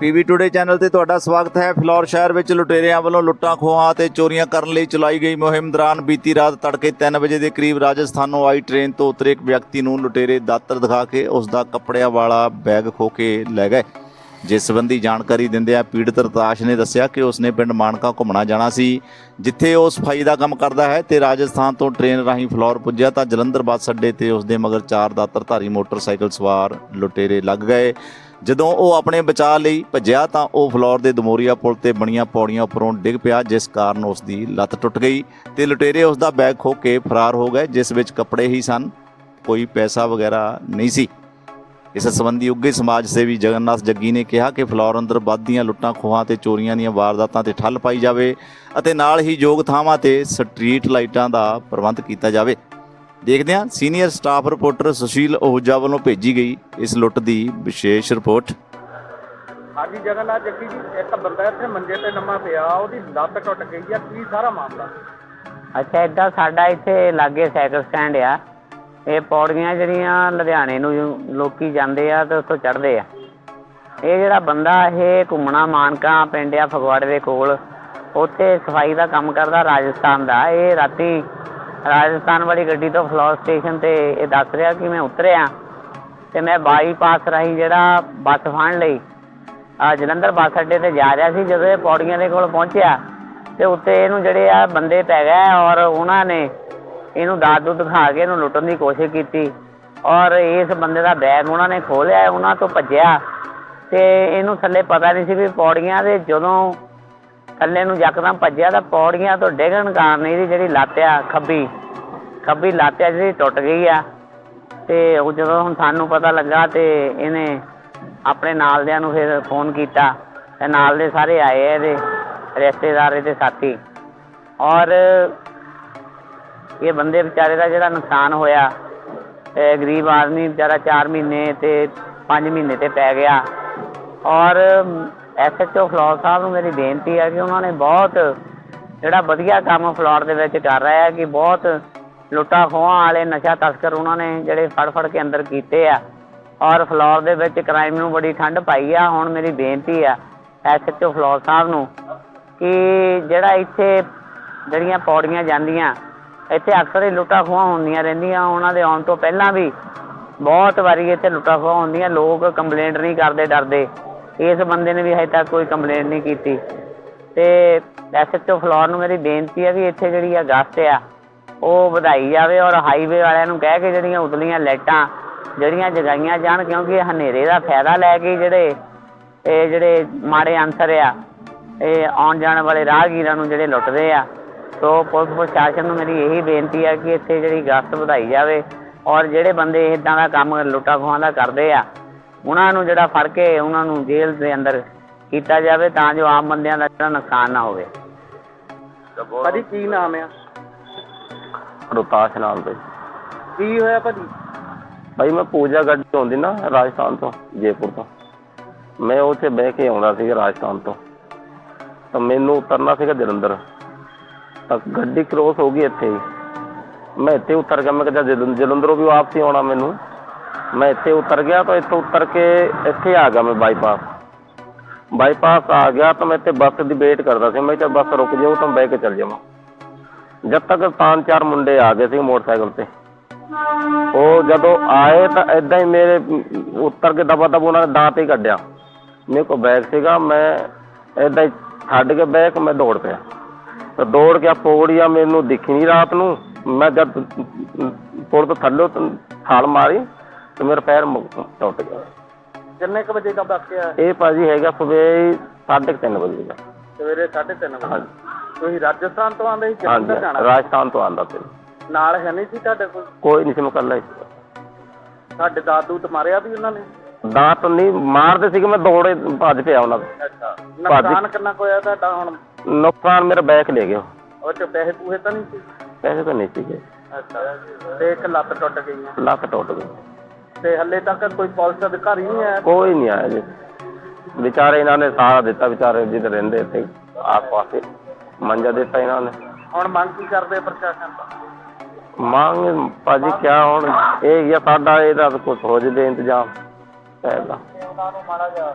PV today channel ਤੇ ਤੁਹਾਡਾ ਸਵਾਗਤ ਹੈ। ਫਲੋਰ ਸ਼ਹਿਰ ਵਿੱਚ ਲੁਟੇਰਿਆਂ ਵੱਲੋਂ ਲੁੱਟਾਂ, ਖੋਹਾਂ ਤੇ ਚੋਰੀਆਂ ਕਰਨ ਲਈ ਚਲਾਈ ਗਈ ਮੁਹਿੰਮ ਦੌਰਾਨ ਬੀਤੀ ਰਾਤ ਤੜਕੇ 3 ਵਜੇ ਦੇ ਕਰੀਬ ਰਾਜਸਥਾਨੋਂ ਆਈ ਟ੍ਰੇਨ ਤੋਂ ਉਤਰੇ ਇੱਕ ਵਿਅਕਤੀ ਨੂੰ ਲੁਟੇਰੇ ਦਾਤਰ ਦਿਖਾ ਕੇ ਉਸ ਦਾ ਕੱਪੜਿਆਂ ਵਾਲਾ ਬੈਗ ਖੋ ਕੇ ਲੈ ਗਏ। ਜਿਸ ਸੰਬੰਧੀ ਜਾਣਕਾਰੀ ਦਿੰਦਿਆਂ ਪੀੜਤ ਰਤਾਸ਼ ਨੇ ਦੱਸਿਆ ਕਿ ਉਸਨੇ ਪਿੰਡ ਮਾਨਕਾ ਘੁੰਮਣਾ ਜਾਣਾ ਸੀ, ਜਿੱਥੇ ਉਹ ਸਫ਼ਾਈ ਦਾ ਕੰਮ ਕਰਦਾ ਹੈ ਤੇ ਰਾਜਸਥਾਨ ਤੋਂ ਟ੍ਰੇਨ ਰਾਹੀਂ ਫਲੋਰ ਪੁੱਜਿਆ ਤਾਂ ਜਲੰਧਰ ਬੱਸ ਅੱਡੇ ਤੇ ਉਸਦੇ ਮਗਰ ਚਾਰ ਦਾਤਰਧਾਰੀ ਮੋਟਰਸਾਈਕਲ ਸਵਾਰ ਲੁਟੇਰੇ ਲੱਗ ਗਏ। ਜਦੋਂ ਉਹ ਆਪਣੇ ਬਚਾਅ ਲਈ ਭੱਜਿਆ ਤਾਂ ਉਹ ਫਲੋਰ ਦੇ ਦਮੋਰੀਆ ਪੁਲ ਤੇ ਬਣੀਆਂ ਪੌੜੀਆਂ ਉੱਪਰੋਂ ਡਿੱਗ ਪਿਆ, ਜਿਸ ਕਾਰਨ ਉਸ ਦੀ ਲੱਤ ਟੁੱਟ ਗਈ ਤੇ ਲੁਟੇਰੇ ਉਸ ਦਾ ਬੈਗ ਖੋ ਕੇ ਫਰਾਰ ਹੋ ਗਏ, ਜਿਸ ਵਿੱਚ ਕੱਪੜੇ ਹੀ ਸਨ, ਕੋਈ ਪੈਸਾ ਵਗੈਰਾ ਨਹੀਂ ਸੀ। ਇਸ ਸੰਬੰਧੀ ਉੱਗੇ ਸਮਾਜ ਸੇਵੀ ਜਗਨਨਾਥ ਜੱਗੀ ਨੇ ਕਿਹਾ ਕਿ ਫਲੋਰ ਅੰਦਰ ਵੱਧਦੀਆਂ ਲੁੱਟਾਂ ਖੋਹਾਂ ਤੇ ਚੋਰੀਆਂ ਦੀਆਂ ਵਾਰਦਾਤਾਂ ਤੇ ਠੱਲ ਪਾਈ ਜਾਵੇ ਅਤੇ ਨਾਲ ਹੀ ਯੋਗ ਥਾਵਾਂ ਤੇ ਸਟਰੀਟ ਲਾਈਟਾਂ ਦਾ ਪ੍ਰਬੰਧ ਕੀਤਾ ਜਾਵੇ। ਦੇਖਦੇ ਹਾਂ। Senior staff reporter Sushil Ojha ਵੱਲੋਂ ਭੇਜੀ ਗਈ ਇਸ ਲੁੱਟ ਦੀ ਵਿਸ਼ੇਸ਼ ਰਿਪੋਰਟ। ਹਾਂਜੀ ਜਗਨਨਾਥ ਜੱਗੀ ਜੀ ਇੱਕ ਬੰਦਾ ਇੱਥੇ ਮੰਜੇ ਤੇ ਨਮਾ ਪਿਆ ਉਹਦੀ ਲੱਤ ਟੁੱਟ ਗਈ ਆ ਕੀ ਸਾਰਾ ਮਾਮਲਾ? ਅੱਛਾ ਏਦਾਂ ਸਾਡਾ ਇੱਥੇ ਲਾਗੇ ਸਾਈਕਲ ਸਟੈਂਡ ਆ। ਇਹ ਪੌੜੀਆਂ ਜਿਹੜੀਆਂ ਲੁਧਿਆਣੇ ਨੂੰ ਲੋਕੀ ਜਾਂਦੇ ਆ ਤੇ ਉੱਥੋਂ ਚੜ੍ਹਦੇ ਆ। ਇਹ ਜਿਹੜਾ ਬੰਦਾ ਇਹ ਘੁੰਮਣਾ ਮਾਨਕਾ ਪਿੰਡ ਆ ਫਗਵਾੜੇ ਦੇ ਕੋਲ। ਉੱਥੇ ਸਫ਼ਾਈ ਦਾ ਕੰਮ ਕਰਦਾ ਰਾਜਸਥਾਨ ਦਾ। ਇਹ ਰਾਤੀ ਰਾਜਸਥਾਨ ਵਾਲੀ ਗੱਡੀ ਤੋਂ ਫਲੋਰ ਸਟੇਸ਼ਨ ਤੇ ਇਹ ਦੱਸ ਰਿਹਾ ਕਿ ਮੈਂ ਉਤਰਿਆ ਤੇ ਮੈਂ ਬਾਈਪਾਸ ਰਾਹੀਂ ਜਿਹੜਾ ਬੱਸ ਫੜਨ ਲਈ ਆ ਜਲੰਧਰ ਬੱਸ ਅੱਡੇ ਤੇ ਜਾ ਰਿਹਾ ਸੀ ਜਦੋਂ ਇਹ ਪੌੜੀਆਂ ਦੇ ਕੋਲ ਪਹੁੰਚਿਆ ਤੇ ਉੱਤੇ ਇਹਨੂੰ ਜਿਹੜੇ ਆ ਬੰਦੇ ਪੈ ਗਏ ਔਰ ਉਹਨਾਂ ਨੇ ਇਹਨੂੰ ਦਾਤ ਦੂਤ ਦਿਖਾ ਕੇ ਇਹਨੂੰ ਲੁੱਟਣ ਦੀ ਕੋਸ਼ਿਸ਼ ਕੀਤੀ ਔਰ ਇਸ ਬੰਦੇ ਦਾ ਬੈਗ ਉਹਨਾਂ ਨੇ ਖੋਲਿਆ ਉਹਨਾਂ ਤੋਂ ਭੱਜਿਆ ਤੇ ਇਹਨੂੰ ਥੱਲੇ ਪਤਾ ਨਹੀਂ ਸੀ ਵੀ ਪੌੜੀਆਂ ਦੇ ਜਦੋਂ ਥੱਲੇ ਨੂੰ ਯਕਦਮ ਭੱਜਿਆ ਤਾਂ ਪੌੜੀਆਂ ਤੋਂ ਡਿੱਗਣ ਕਾਰਨ ਇਹਦੀ ਜਿਹੜੀ ਲੱਤ ਆ, ਖੱਬੀ ਖੱਬੀ ਲੱਤ ਆ ਜਿਹੜੀ ਟੁੱਟ ਗਈ ਆ। ਤੇ ਉਹ ਜਦੋਂ ਹੁਣ ਸਾਨੂੰ ਪਤਾ ਲੱਗਾ ਤੇ ਇਹਨੇ ਆਪਣੇ ਨਾਲਦਿਆਂ ਨੂੰ ਫਿਰ ਫੋਨ ਕੀਤਾ। ਤੇ ਨਾਲ ਦੇ ਸਾਰੇ ਆਏ ਇਹਦੇ ਰਿਸ਼ਤੇਦਾਰ, ਇਹਦੇ ਸਾਥੀ। ਔਰ ਇਹ ਬੰਦੇ ਵਿਚਾਰੇ ਦਾ ਜਿਹੜਾ ਨੁਕਸਾਨ ਹੋਇਆ ਗਰੀਬ ਆਦਮੀ ਵਿਚਾਰਾ 4 ਮਹੀਨੇ ਤੇ 5 ਮਹੀਨੇ ਤੇ ਪੈ ਗਿਆ। ਔਰ ਐਸਐਚਓ ਫਲੋਰ ਸਾਹਿਬ ਨੂੰ ਮੇਰੀ ਬੇਨਤੀ ਹੈ ਕਿ ਉਹਨਾਂ ਨੇ ਬਹੁਤ ਜਿਹੜਾ ਵਧੀਆ ਕੰਮ ਫਲੋਰ ਦੇ ਵਿੱਚ ਕਰ ਰਿਹਾ ਹੈ ਕਿ ਬਹੁਤ ਲੁੱਟਾ ਖੋਹਾਂ ਵਾਲੇ ਨਸ਼ਾ ਤਸਕਰ ਉਹਨਾਂ ਨੇ ਜਿਹੜੇ ਫੜ ਫੜ ਕੇ ਅੰਦਰ ਕੀਤੇ ਆ। ਔਰ ਫਲੋਰ ਦੇ ਵਿੱਚ ਕ੍ਰਾਈਮ ਨੂੰ ਬੜੀ ਠੰਡ ਪਾਈ ਆ। ਹੁਣ ਮੇਰੀ ਬੇਨਤੀ ਆ ਐਸਐਚਓ ਫਲੋਰ ਸਾਹਿਬ ਨੂੰ ਕਿ ਜਿਹੜਾ ਇੱਥੇ ਜਿਹੜੀਆਂ ਪੌੜੀਆਂ ਜਾਂਦੀਆਂ, ਇੱਥੇ ਅਕਸਰ ਹੀ ਲੁੱਟਾਂ ਖੋਹਾਂ ਹੁੰਦੀਆਂ ਰਹਿੰਦੀਆਂ। ਉਹਨਾਂ ਦੇ ਆਉਣ ਤੋਂ ਪਹਿਲਾਂ ਵੀ ਬਹੁਤ ਵਾਰੀ ਇੱਥੇ ਲੁੱਟਾਂ ਖੋਹਾਂ ਹੁੰਦੀਆਂ। ਲੋਕ ਕੰਪਲੇਂਟ ਨਹੀਂ ਕਰਦੇ, ਡਰਦੇ। ਇਸ ਬੰਦੇ ਨੇ ਵੀ ਹਜੇ ਤੱਕ ਕੋਈ ਕੰਪਲੇਂਟ ਨਹੀਂ ਕੀਤੀ। ਤੇ ਐਸਐਚਓ ਫਲੋਰ ਨੂੰ ਮੇਰੀ ਬੇਨਤੀ ਹੈ ਵੀ ਇੱਥੇ ਜਿਹੜੀ ਆ ਗਸਤ ਆ, ਉਹ ਵਧਾਈ ਜਾਵੇ ਔਰ ਹਾਈਵੇ ਵਾਲਿਆਂ ਨੂੰ ਕਹਿ ਕੇ ਜਿਹੜੀਆਂ ਉਤਲੀਆਂ ਲਾਈਟਾਂ, ਜਿਹੜੀਆਂ ਜਗਾਈਆਂ ਜਾਣ, ਕਿਉਂਕਿ ਇਹ ਹਨੇਰੇ ਦਾ ਫਾਇਦਾ ਲੈ ਕੇ ਜਿਹੜੇ ਇਹ ਜਿਹੜੇ ਮਾੜੇ ਅਨਸਰ ਆ, ਇਹ ਆਉਣ ਜਾਣ ਵਾਲੇ ਰਾਹਗੀਰਾਂ ਨੂੰ ਜਿਹੜੇ ਲੁੱਟਦੇ ਆ, ਸੋ ਪੁਲਿਸ ਪ੍ਰਸ਼ਾਸਨ ਨੂੰ ਮੇਰੀ ਇਹੀ ਬੇਨਤੀ ਆ ਕਿ ਇੱਥੇ ਜਿਹੜੀ ਗਸ਼ਤ ਵਧਾਈ ਜਾਵੇ ਔਰ ਜਿਹੜੇ ਬੰਦੇ ਇਦਾਂ ਦਾ ਕੰਮ ਲੁੱਟਾ ਖੋਹਾਂ ਦਾ ਕਰਦੇ ਆ ਉਹਨਾਂ ਨੂੰ ਜਿਹੜਾ ਫੜ ਕੇ ਉਹਨਾਂ ਨੂੰ ਜੇਲ੍ਹ ਦੇ ਅੰਦਰ ਕੀਤਾ ਜਾਵੇ ਤਾਂ ਜੋ ਆਮ ਬੰਦਿਆਂ ਦਾ ਜਿਹੜਾ ਨੁਕਸਾਨ ਨਾ ਹੋਵੇ। ਭਾਜੀ ਕੀ ਨਾਮ ਆ? ਰੋਤਾਸ਼ ਨਾਮ ਤੇ ਕੀ ਹੋਇਆ ਭਾਜੀ? ਭਾਈ ਮੈਂ ਪੂਜਾ ਗੱਡੀ ਆਉਂਦੀ ਨਾ ਰਾਜਸਥਾਨ ਤੋਂ ਜੈਪੁਰ ਤੋਂ। ਮੈਂ ਉੱਥੇ ਬਹਿ ਕੇ ਆਉਂਦਾ ਸੀ ਰਾਜਸਥਾਨ ਤੋਂ। ਤਾਂ ਮੈਨੂੰ ਉਤਰਨਾ ਸੀਗਾ ਜਲੰਧਰ। ਤਾਂ ਗੱਡੀ ਕ੍ਰੋਸ ਹੋ ਗਈ ਇੱਥੇ ਹੀ। ਮੈਂ ਇੱਥੇ ਉਤਰ ਗਿਆ ਮੈਂ ਕਿਹਾ ਜਲੰ- ਜਲੰਧਰੋਂ ਵੀ ਵਾਪਸੀ ਆਉਣਾ ਮੈਨੂੰ। ਮੈਂ ਇੱਥੇ ਉਤਰ ਗਿਆ ਤਾਂ ਇੱਥੋਂ ਉਤਰ ਕੇ ਇੱਥੇ ਆ ਗਿਆ ਮੈਂ ਬਾਈਪਾਸ ਬਾਈਪਾਸ ਆ ਗਿਆ ਤਾਂ ਮੈਂ ਇੱਥੇ ਬੱਸ ਦੀ ਵੇਟ ਕਰਦਾ ਸੀ। ਮੈਂ ਕਿਹਾ ਬੱਸ ਰੁਕ ਜਾਊ ਤਾਂ ਬਹਿ ਕੇ ਚੱਲ ਜਾਵਾਂ। ਜਦ ਤੱਕ ਪੰਜ ਚਾਰ ਮੁੰਡੇ ਆ ਗਏ ਸੀ ਮੋਟਰਸਾਈਕਲ ਤੇ। ਉਹ ਜਦੋਂ ਆਏ ਤਾਂ ਇਦਾਂ ਹੀ ਮੇਰੇ ਉੱਤਰ ਕੇ ਦਬਾ ਦਬ ਉਹਨਾਂ ਨੇ ਦਾਂਤ ਹੀ ਕੱਢਿਆ। ਮੇਰੇ ਕੋਲ ਬੈਗ ਸੀਗਾ ਮੈਂ ਇਦਾਂ ਹੀ ਛੱਡ ਕੇ ਬੈਗ ਮੈਂ ਦੌੜ ਪਿਆ। ਤਾਂ ਦੌੜ ਕੇ ਪੌੜੀਆਂ ਮੈਨੂੰ ਦਿਖੀ ਨਹੀਂ ਰਾਤ ਨੂੰ। ਮੈਂ ਜਦ ਅਮ, ਪੁਲ ਤੋਂ ਥੱਲੇ ਛਾਲ ਮਾਰੀ ਤੇ ਮੇਰਾ ਪੈਰ ਮੁ- ਟੁੱਟ ਗਿਆ ਕਿੰਨੇ ਕ ਵਜੇ ਦਾ ਵਾਕਿਆ ਇਹ ਭਾਜੀ ਹੈਗਾ ਸਵੇਰੇ 3:30 ਵਜੇ ਦਾ। ਸਵੇਰੇ 3:30 ਵਜੇ। ਤੁਸੀਂ ਰਾਜਸਥਾਨ ਤੋਂ ਆਂਦੇ ਸੀ ਹਾਂਜੀ ਜਲੰਧਰ ਜਾਣਾ? ਰਾਜਸਥਾਨ ਤੋਂ ਆਂਦਾ ਤੇ ਨਾਲ ਹੈ ਨਹੀਂ ਸੀ ਤੁਹਾਡੇ ਕੋਲ? ਕੋਈ ਨਹੀਂ ਸੀ ਮੈਂ ਇਕੱਲਾ ਹੀ ਸੀ। ਦਾਦੂ ਤੇ ਮਾਰਿਆ ਵੀ ਉਹਨਾਂ ਨੇ? ਦਾਤ ਨਹੀਂ ਮਾਰਦੇ ਸੀਗੇ ਮੈਂ ਦੌੜੇ ਭੱਜ ਪਿਆ ਉਹਨਾਂ ਦੇ। ਅੱਛਾ। ਨੁਕਸਾਨ ਕਿੰਨਾ ਕੁ ਹੋਇਆ ਤੁਹਾਡਾ ਹੁਣ? ਨੁਕਸਾਨ ਮੇਰਾ ਬੈਕ ਲੈ ਗਿਆ। ਉਹ ਚ ਪੈਸੇ ਪੂਹੇ ਤਾਂ ਨਹੀਂ ਸੀ? ਪੈਸੇ ਤਾਂ ਨਹੀਂ ਸੀਗੇ। ਅੱਛਾ। ਤੇ ਇੱਕ ਲੱਤ ਟੁੱਟ ਗਈ ਲੱਕ ਟੁੱਟ ਗਈ। ਤੇ ਹੱਲੇ ਤੱਕ ਕੋਈ ਪੁਲਿਸ ਅਧਿਕਾਰੀ ਨਹੀਂ ਆਇਆ? ਕੋਈ ਨਹੀਂ ਆਇਆ ਜੀ। ਵਿਚਾਰੇ ਇਹਨਾਂ ਨੇ ਸਾਰਾ ਦਿੱਤਾ ਵਿਚਾਰੇ ਜਿੱਦ ਰਹਿੰਦੇ ਇੱਥੇ ਆਸ ਪਾਸੇ ਮੰਜਾ ਦਿੱਤਾ ਇਹਨਾਂ ਨੇ। ਹੁਣ ਮੰਗ ਕੀ ਕਰਦੇ ਪ੍ਰਸ਼ਾਸਨ ਤੋਂ? ਮੰਗ ਭਾਜੀ ਕਿਆ ਹੁਣ ਇਹ ਆ ਸਾਡਾ ਇਹਦਾ ਕੁਝ ਹੋ ਜਵੇ ਇੰਤਜ਼ਾਮ ਪੈਦਾ ਉਹਨਾਂ ਨੂੰ ਮਾੜਾ ਜਿਹਾ